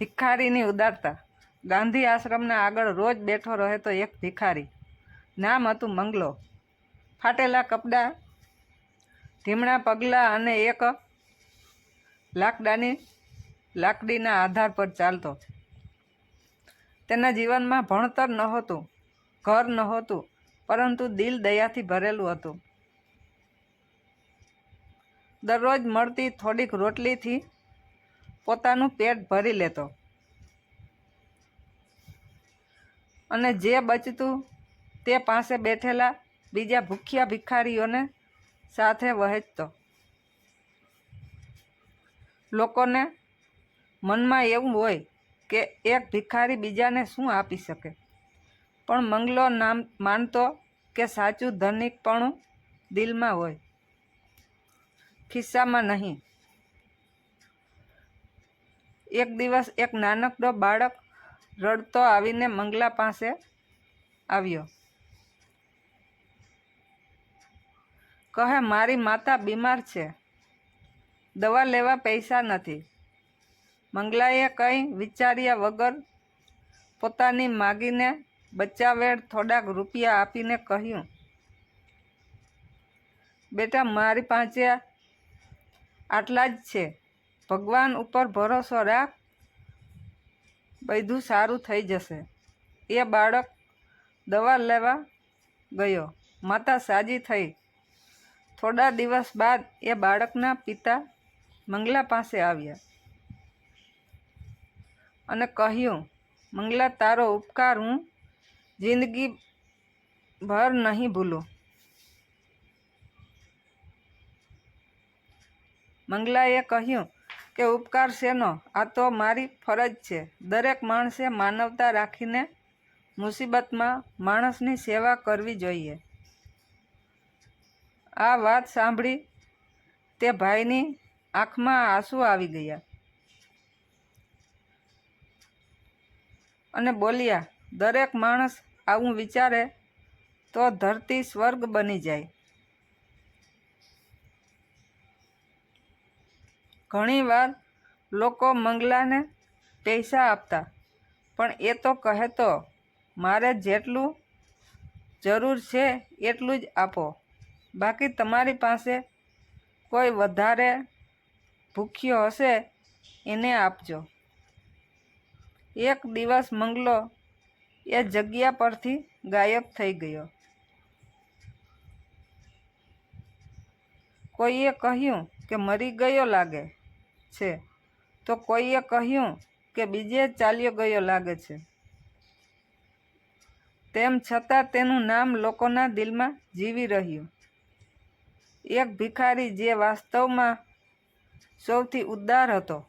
ભિખારીની ઉદારતા. ગાંધી આશ્રમના આગળ રોજ બેઠો રહે તો એક ભિખારી. નામ હતું મંગલો. ફાટેલા કપડાં, ધીમણા પગલાં અને એક લાકડાની લાકડીના આધાર પર ચાલતો. તેના જીવનમાં ભણતર નહોતું, ઘર નહોતું, પરંતુ દિલ દયાથી ભરેલું હતું. દરરોજ મળતી થોડીક રોટલીથી પોતાનું પેટ ભરી લેતો. અને જે બચતું તે પાસે બેઠેલા બીજા ભૂખ્યા ભિખારીઓને સાથે વહેંચતો. લોકોને મનમાં એવું હોય કે એક ભિખારી બીજાને શું આપી શકે? પણ મંગલો નામ માનતો કે સાચું ધનિકપણું દિલમાં હોય. ખિસ્સામાં નહીં. એક દિવસ એક નાનકડો બાળક રડતો આવીને મંગલા પાસે આવ્યો. કહે, મારી માતા બીમાર છે. દવા લેવા પૈસા નથી. મંગલાએ કંઈ વિચાર્યા વગર પોતાની માગીને બચ્ચાવેળ થોડાક રૂપિયા આપીને કહ્યું, બેટા, મારી પાસે આટલા જ છે. ભગવાન ઉપર ભરોસો રાખ, બધું સારું થઈ જશે. એ બાળક દવા લેવા ગયો. માતા સાજી થઈ. થોડા દિવસ બાદ એ બાળકના પિતા મંગલા પાસે આવ્યા અને કહ્યું, મંગલા, તારો ઉપકાર હું જિંદગી ભર નહીં ભૂલું. મંગલાએ કહ્યું કે ઉપકાર શેનો? આ તો મારી ફરજ છે. દરેક માણસે માનવતા રાખીને મુસીબતમાં માણસની સેવા કરવી જોઈએ. આ વાત સાંભળી તે ભાઈની આંખમાં આંસુ આવી ગયા. અને બોલ્યા, દરેક માણસ આવું વિચારે તો ધરતી સ્વર્ગ બની જાય. ઘણીવાર લોકો મંગલાને પૈસા આપતા, પણ એ તો કહેતો મારે જેટલું જરૂર છે એટલું જ આપો. બાકી તમારી પાસે કોઈ વધારે ભૂખ્યો હશે એને આપજો. એક દિવસ મંગલો એ જગ્યા પરથી ગાયબ થઈ ગયો. કોઈએ કહ્યું કે મરી ગયો લાગે. છે. તો કોઈએ કહ્યું કે બીજે ચાલ્યો ગયો લાગે છે. તેમ છતાં તેનું નામ લોકોના દિલમાં જીવી રહ્યું. એક ભિખારી જે વાસ્તવમાં સૌથી ઉદાર હતો.